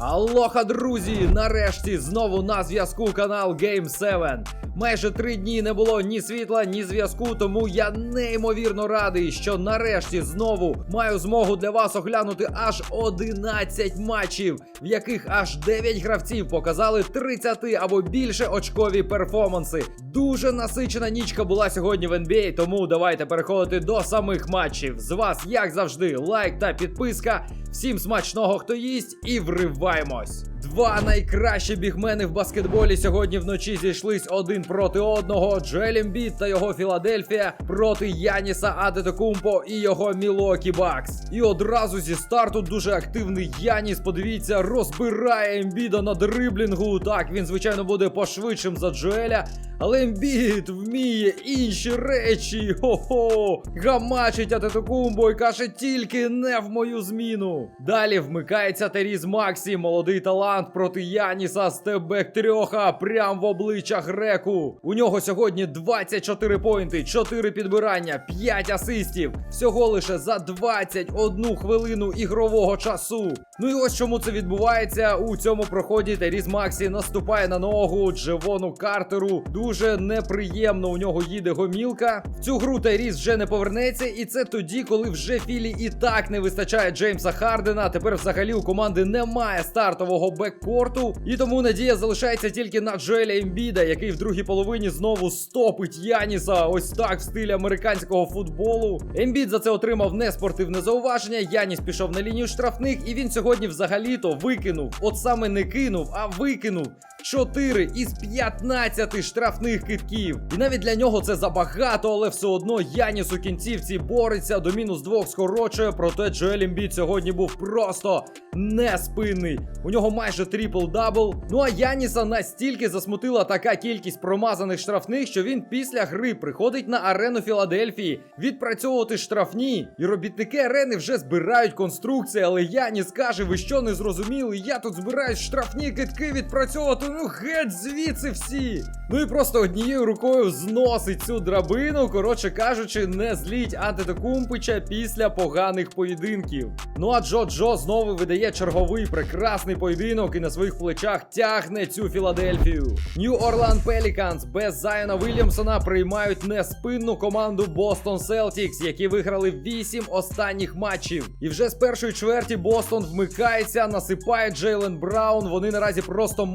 Алоха, друзі! Нарешті знову на зв'язку канал Game 7. Майже три дні не було ні світла, ні зв'язку, тому я неймовірно радий, що нарешті знову маю змогу для вас оглянути аж 11 матчів, в яких аж 9 гравців показали 30 або більше очкові перформанси. Дуже насичена нічка була сьогодні в NBA, тому давайте переходити до самих матчів. З вас, як завжди, лайк та підписка. Всім смачного, хто їсть, і вриваємось. Два найкращі бігмени в баскетболі сьогодні вночі зійшлись один проти одного. Джоель Ембіт та його Філадельфія проти Яніса Адетокумпо і його Мілокі Бакс. І одразу зі старту дуже активний Яніс. Подивіться, розбирає Ембіда на дриблінгу. Так, він звичайно буде пошвидшим за Джоеля. Але Ембіт вміє інші речі. Хо-хо! Гамачить Атетокумбо і каже тільки не в мою зміну. Далі вмикається Теріз Максі, молодий талант проти Яніса Стебек трьоха прям в обличчя греку. У нього сьогодні 24 поінти, 4 підбирання, 5 асистів. Всього лише за 21 хвилину ігрового часу. Ну і ось чому це відбувається у цьому проході. Теріз Максі наступає на ногу Джевону Картеру. Дуже неприємно у нього їде гомілка. В цю гру Теріз вже не повернеться, і це тоді, коли вже Філі і так не вистачає Джеймса Хардена. Тепер взагалі у команди немає стартового беккорту. І тому надія залишається тільки на Джоеля Ембіда, який в другій половині знову стопить Яніса. Ось так в стилі американського футболу. Ембід за це отримав неспортивне зауваження. Яніс пішов на лінію штрафних, і він сьогодні взагалі-то викинув. От саме не кинув, а викинув. 4 із 15 штрафних китків. І навіть для нього це забагато, але все одно Яніс у кінцівці бореться до мінус двох скорочує. Проте Джоель Ембіт сьогодні був просто неспинний. У нього майже трипл-дабл. Ну а Яніса настільки засмутила така кількість промазаних штрафних, що він після гри приходить на арену Філадельфії відпрацьовувати штрафні. І робітники арени вже збирають конструкції, але Яніс каже: ви що не зрозуміли? Я тут збираюсь штрафні китки відпрацьовувати. Ну геть звідси всі. Ну і просто однією рукою зносить цю драбину. Коротше кажучи, не зліть Антетокумпича після поганих поєдинків. Ну а Джо Джо знову видає черговий прекрасний поєдинок і на своїх плечах тягне цю Філадельфію. Нью Орлан Пеліканс без Зайона Вільямсона приймають неспинну команду Бостон Селтікс, які виграли 8 останніх матчів. І вже з першої чверті Бостон вмикається, насипає Джейлен Браун. Вони наразі просто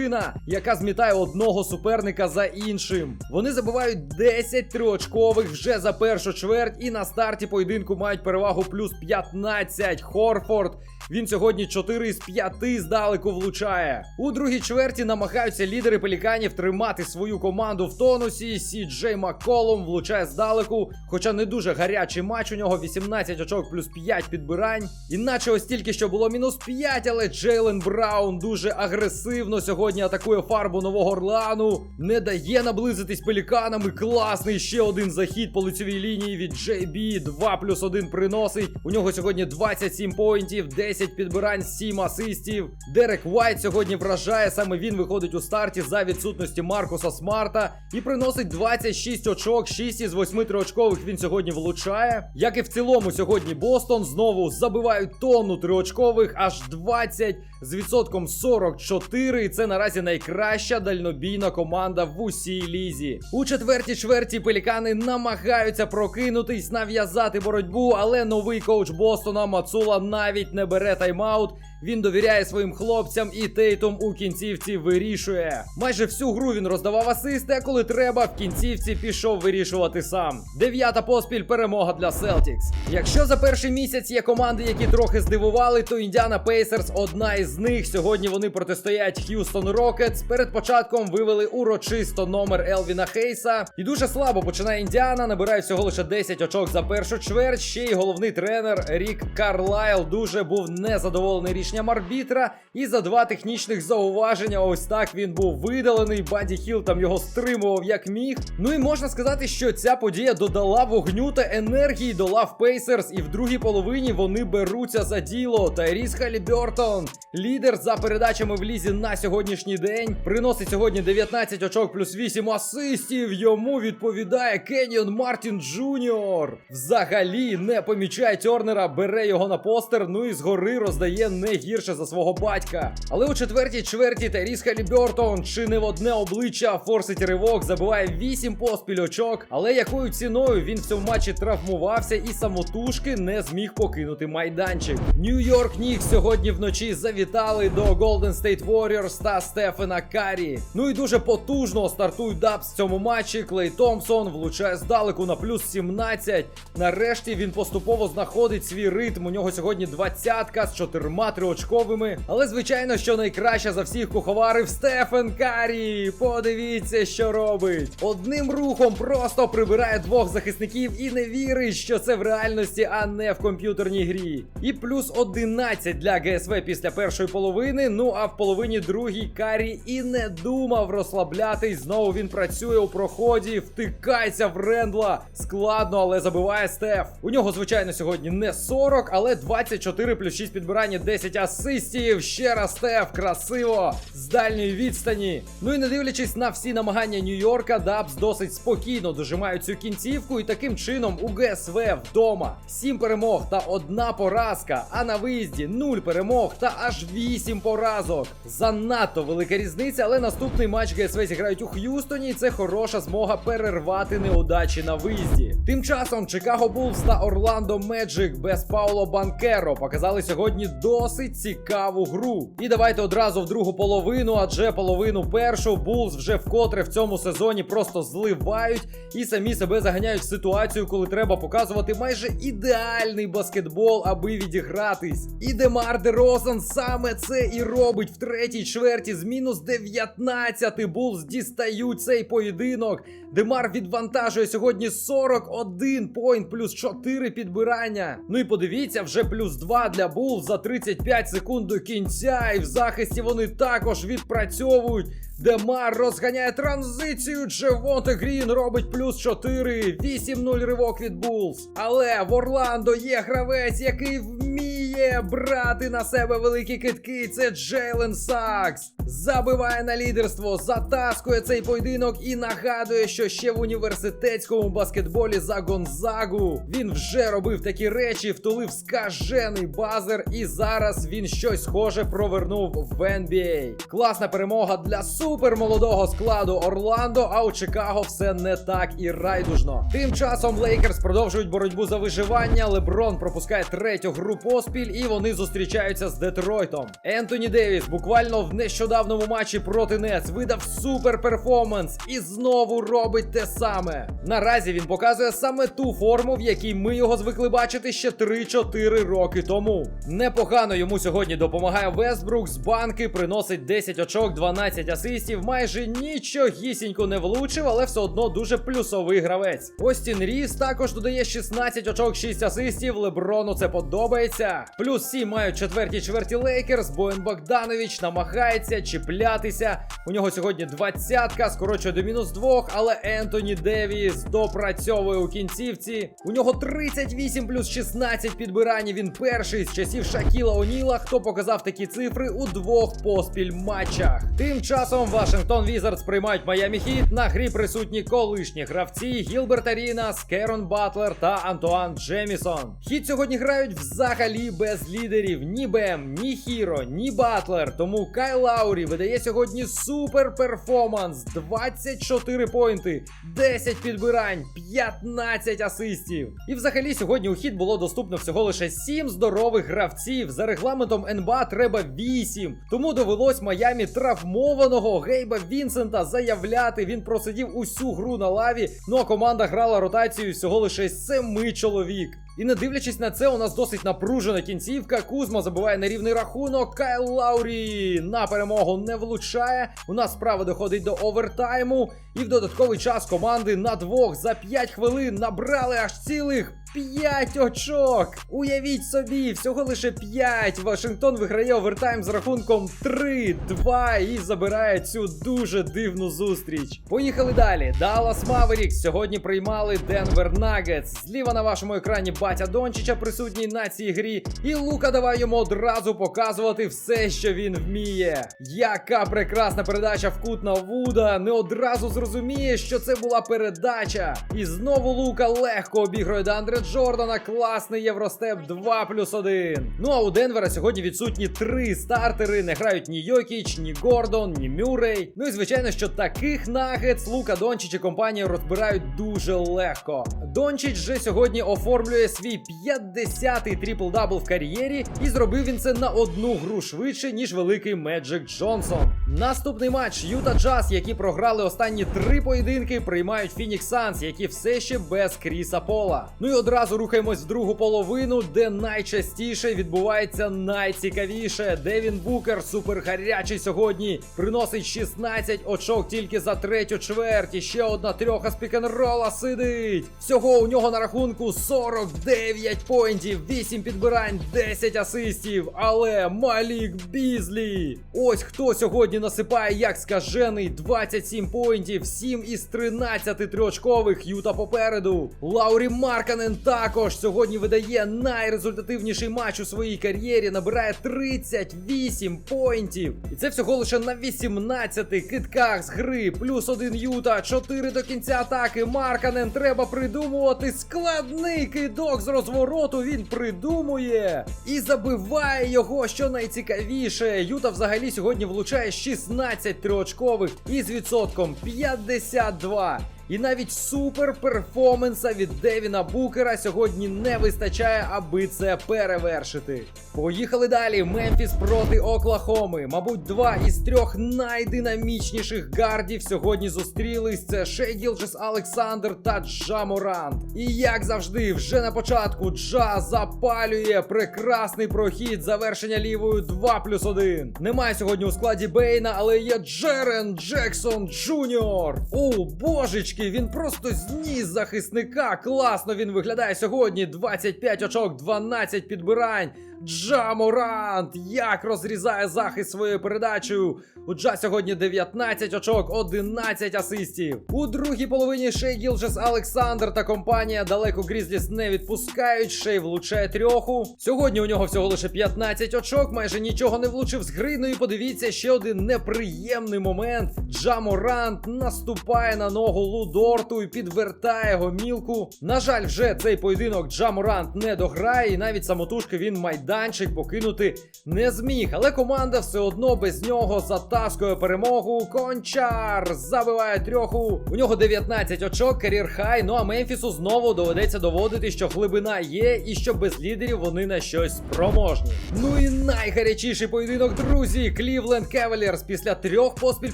машина, яка змітає одного суперника за іншим. Вони забивають 10 триочкових вже за першу чверть, і на старті поєдинку мають перевагу плюс 15. Хорфорд. Він сьогодні 4 із 5 здалеку влучає. У другій чверті намагаються лідери пеліканів тримати свою команду в тонусі. Сі Джей Макколум влучає здалеку, хоча не дуже гарячий матч. У нього 18 очок плюс 5 підбирань. Іначе ось тільки що було мінус 5, але Джейлен Браун дуже агресивно сьогодні атакує фарбу Нового Орлеану. Не дає наблизитись пеліканам. І класний ще один захід по лицевій лінії від JB. 2 плюс 1 приносить. У нього сьогодні 27 поінтів, 10 підбирань, 7 асистів. Дерек Вайт сьогодні вражає. Саме він виходить у старті за відсутності Маркуса Смарта і приносить 26 очок, 6 із 8 триочкових він сьогодні влучає. Як і в цілому, сьогодні Бостон знову забивають тонну триочкових, аж 20 з відсотком 44. І це наразі найкраща дальнобійна команда в усій лізі. У четвертій чверті пелікани намагаються прокинутись, нав'язати боротьбу, але новий коуч Бостона Мацула навіть не бере тайм-аут. Він довіряє своїм хлопцям і Тейтом у кінцівці вирішує. Майже всю гру він роздавав асисти, а коли треба, в кінцівці пішов вирішувати сам. Дев'ята поспіль перемога для Селтікс. Якщо за перший місяць є команди, які трохи здивували, то Індіана Пейсерс одна із них. Сьогодні вони протистоять Х'юстон Рокетс. Перед початком вивели урочисто номер Елвіна Хейса. І дуже слабо починає Індіана. Набирає всього лише 10 очок за першу чверть. Ще й головний тренер Рік Карлайл дуже був незадоволений рішенням рішенням арбітра. І за два технічних зауваження, ось так він був видалений. Баді Хіл там його стримував як міг. Ну і можна сказати, що ця подія додала вогню та енергії до лав Пейсерс, і в другій половині вони беруться за діло. Тайріс Халібертон, лідер за передачами в лізі на сьогоднішній день, приносить сьогодні 19 очок плюс 8 асистів. Йому відповідає Кенніон Мартін Джуніор. Взагалі не помічає Тернера, бере його на постер, ну і згори роздає не гірше за свого батька. Але у четвертій чверті Тайріс Халібертон чи не в одне обличчя форсить ривок, забиває 8 поспіль очок. Але якою ціною він в цьому матчі травмувався і самотужки не зміг покинути майданчик. Нью-Йорк Нікс сьогодні вночі завітали до Golden State Warriors та Стефена Карі. Ну і дуже потужно стартують дабс в цьому матчі. Клей Томпсон влучає здалеку на плюс 17. Нарешті він поступово знаходить свій ритм. У нього сьогодні двадцятка з чотирма триочковими. Але звичайно, що найкраще за всіх куховарив Стефен Карі. Подивіться, що робить. Одним рухом просто прибирає двох захисників і не вірить, що це в реальності, а не в комп'ютерній грі. І плюс 11 для ГСВ після першої половини. Ну а в половині другій Карі і не думав розслаблятись. Знову він працює у проході, втикається в Рендла. Складно, але забиває Стеф. У нього, звичайно, сьогодні не 40, але 24 плюс 6 підбирання, 10 асистів. Ще раз Стеф, красиво, з дальньої відстані. Ну і не дивлячись на всі намагання Нью-Йорка, Дабс досить спокійно дожимають цю кінцівку. І таким чином у ГСВ вдома 7 перемог та одна поразка. А на виїзді 0 перемог та аж 8 поразок. Занадто велика різниця, але наступний матч ГСВ зіграють у Х'юстоні. і Це хороша змога перервати неудачі на виїзді. Тим часом Чикаго Буллс та Орландо Меджик без Пауло Банкеро показали сьогодні досить цікаву гру. І давайте одразу в другу половину, адже половину першу Буллс вже вкотре в цьому сезоні просто зливають і самі себе заганяють в ситуацію, коли треба показувати майже ідеальний баскетбол, аби відігратись. І Демар Дерозан саме це і робить в третій чверті з мінус 19 Буллс дістають цей поєдинок. Демар відвантажує сьогодні 41 поінт плюс 4 підбирання. Ну і подивіться, вже плюс 2 для Булл за 35 секунд до кінця. І в захисті вони також відпрацьовують. Демар розганяє транзицію. Джевонте Грін робить плюс 4. 8-0 ривок від Булls. Але в Орландо є гравець, який вміє брати на себе великі китки. Це Джейлен Сакс. Забиває на лідерство, затаскує цей поєдинок і нагадує, що ще в університетському баскетболі за Гонзагу він вже робив такі речі, втулив скажений базер, і зараз він щось схоже провернув в NBA. Класна перемога для супермолодого складу Орландо, а у Чикаго все не так і райдужно. Тим часом Лейкерс продовжують боротьбу за виживання. Леброн пропускає третю гру поспіль, і вони зустрічаються з Детройтом. Ентоні Девіс буквально в нещодавному матчі проти Нец видав супер перформанс і знову робить те саме. Наразі він показує саме ту форму, в якій ми його звикли бачити ще 3-4 роки тому. Непогано йому сьогодні допомагає Вестбрук з банки, приносить 10 очок, 12 асистів, майже нічогісінько не влучив, але все одно дуже плюсовий гравець. Остін Ріс також додає 16 очок, 6 асистів. Леброну це подобається. Плюс 7 мають четверті чверті Лейкерс. Боєн Богданович намагається чіплятися. У нього сьогодні двадцятка, скорочує до мінус двох, але Ентоні Девіс допрацьовує у кінцівці. У нього 38 плюс 16 підбирань. Він перший з часів Шакіла Оніла, хто показав такі цифри у двох поспіль матчах. Тим часом Вашингтон Візардс приймають Майамі Хіт. На грі присутні колишні гравці Гілберт Арінас, Керон Батлер та Антуан Джемісон. Хіт сьогодні грають взагалі без лідерів. Ні Бем, ні Хіро, ні Батлер. Тому Кай Лаурі видає сьогодні супер перформанс. 24 поінти, 10 підбирань, 15 асистів. І взагалі сьогодні у хід було доступно всього лише 7 здорових гравців. За регламентом НБА треба 8. Тому довелось Майамі травмованого Гейба Вінсента заявляти. Він просидів усю гру на лаві. Ну а команда грала ротацію всього лише 7 чоловік. І не дивлячись на це, у нас досить напружена кінцівка. Кузма забиває на рівний рахунок. Кайл Лаурі на перемогу не влучає. У нас справа доходить до овертайму. І в додатковий час команди на двох за 5 хвилин набрали аж цілих 5 очок! Уявіть собі, всього лише 5. Вашингтон виграє овертайм з рахунком 3-2 і забирає цю дуже дивну зустріч. Поїхали далі. Даллас Mavericks сьогодні приймали Денвер Нагетс. Зліва на вашому екрані батя Дончича присутній на цій грі. І Лука давай йому одразу показувати все, що він вміє. Яка прекрасна передача в кут Вуда. Не одразу зрозуміє, що це була передача. І знову Лука легко обігрує Дандре Джордана. Класний євростеп 2 плюс 1. Ну а у Денвера сьогодні відсутні три стартери. Не грають ні Йокіч, ні Гордон, ні Мюррей. Ну і звичайно, що таких нагетс Лука Дончич і компанія розбирають дуже легко. Дончич же сьогодні оформлює свій 50-й трипл-дабл в кар'єрі, і зробив він це на одну гру швидше, ніж великий Меджик Джонсон. Наступний матч Юта Джаз, які програли останні три поєдинки, приймають Фінікс Санс, які все ще без Кріса Пола. Ну і одразу рухаємось в другу половину, де найчастіше відбувається найцікавіше. Девін Букер, супер гарячий сьогодні, приносить 16 очок тільки за третю чверть. І ще одна трьоха з пікенрола сидить. Всього у нього на рахунку 49 поінтів, 8 підбирань, 10 асистів. Але Малік Бізлі. Ось хто сьогодні насипає як скажений 27 поінтів, 7 із 13 трьочкових юта попереду. Лаурі Марканен також сьогодні видає найрезультативніший матч у своїй кар'єрі. Набирає 38 поінтів. І це всього лише на 18 китках з гри. Плюс один юта, 4 до кінця атаки. Марканен треба придумувати складний кидок з розвороту. Він придумує і забиває його, що найцікавіше. Юта взагалі сьогодні влучає 16 триочкових із відсотком 52. І навіть супер перформанса від Девіна Букера сьогодні не вистачає, аби це перевершити. Поїхали далі. Мемфіс проти Оклахоми. Мабуть, два із трьох найдинамічніших гардів сьогодні зустрілись. Це Шей Гілджес Олександр та Джа Морант. І як завжди, вже на початку Джа запалює прекрасний прохід завершення лівою 2 плюс 1. Немає сьогодні у складі Бейна, але є Джерен Джексон Джуніор. О, божечки, він просто зніс захисника. Класно він виглядає сьогодні. 25 очок, 12 підбирань. Джаморант як розрізає захист своєю передачею. У Джа сьогодні 19 очок, 11 асистів. У другій половині Шей Гілджес Олександр та компанія далеко Грізліс не відпускають. Шей влучає трьоху. Сьогодні у нього всього лише 15 очок, майже нічого не влучив з гри. Ну і подивіться, ще один неприємний момент. Джаморант наступає на ногу Лудорту і підвертає гомілку. На жаль, вже цей поєдинок Джаморант не дограє, і навіть самотужки він майданчик покинути не зміг. Але команда все одно без нього затаскує перемогу. Кончар забиває трьоху. У нього 19 очок, кар'єр хай. Ну а Мемфісу знову доведеться доводити, що глибина є, і що без лідерів вони на щось спроможні. Ну і найгарячіший поєдинок, друзі. Клівленд Кевелірс після трьох поспіль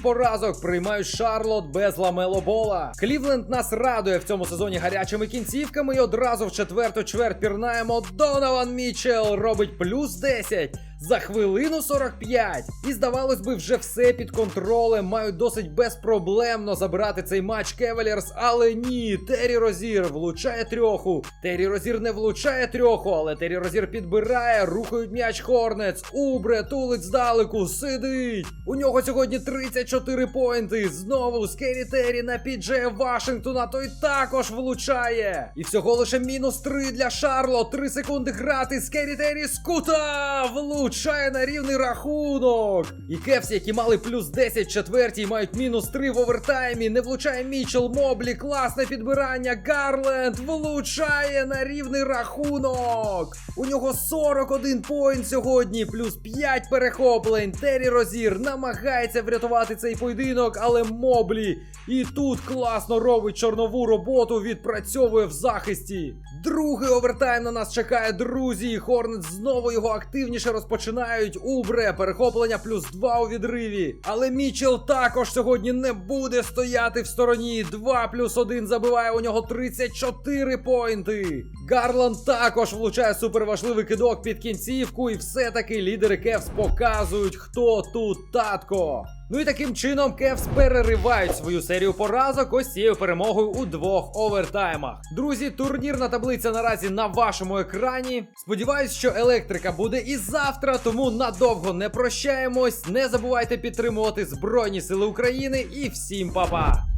поразок приймають Шарлот без ламелобола. Клівленд нас радує в цьому сезоні гарячими кінцівками. І одразу в четверту чверть пірнаємо. Донован Мічел робить плюс 10 за хвилину 45. І здавалось би, вже все під контролем. Мають досить безпроблемно забирати цей матч Кевелерс. Але ні, Террі Розір влучає трьоху. Террі Розір не влучає трьоху, але Террі Розір підбирає, рухають м'яч Хорнец. Убре тулить здалеку, сидить. У нього сьогодні 34 поінти. Знову Скері Террі на підже Вашингтона. Той також влучає. І всього лише мінус 3 для Шарло. 3 секунди грати. Скері Террі з кута влучає на рівний рахунок. І Кевс, які мали плюс 10 в четвертій, мають мінус 3 в овертаймі. Не влучає Мічел Моблі. Класне підбирання. Гарленд влучає на рівний рахунок. У нього 41 поінт сьогодні, плюс 5 перехоплень. Террі Розір намагається врятувати цей поєдинок, але Моблі і тут класно робить чорнову роботу, відпрацьовує в захисті. Другий овертайм на нас чекає, друзі. Хорнет знову його активніше розпочинають. Убре, перехоплення плюс 2 у відриві. Але Мічел також сьогодні не буде стояти в стороні. 2 плюс 1 забиває у нього 34 поінти. Гарланд також влучає суперважливий кидок під кінцівку, і все-таки лідери Кевс показують, хто тут татко. Ну і таким чином Кевс переривають свою серію поразок ось цією перемогою у двох овертаймах. Друзі, турнірна таблиця наразі на вашому екрані. Сподіваюсь, що електрика буде і завтра, тому надовго не прощаємось. Не забувайте підтримувати Збройні Сили України і всім па-па!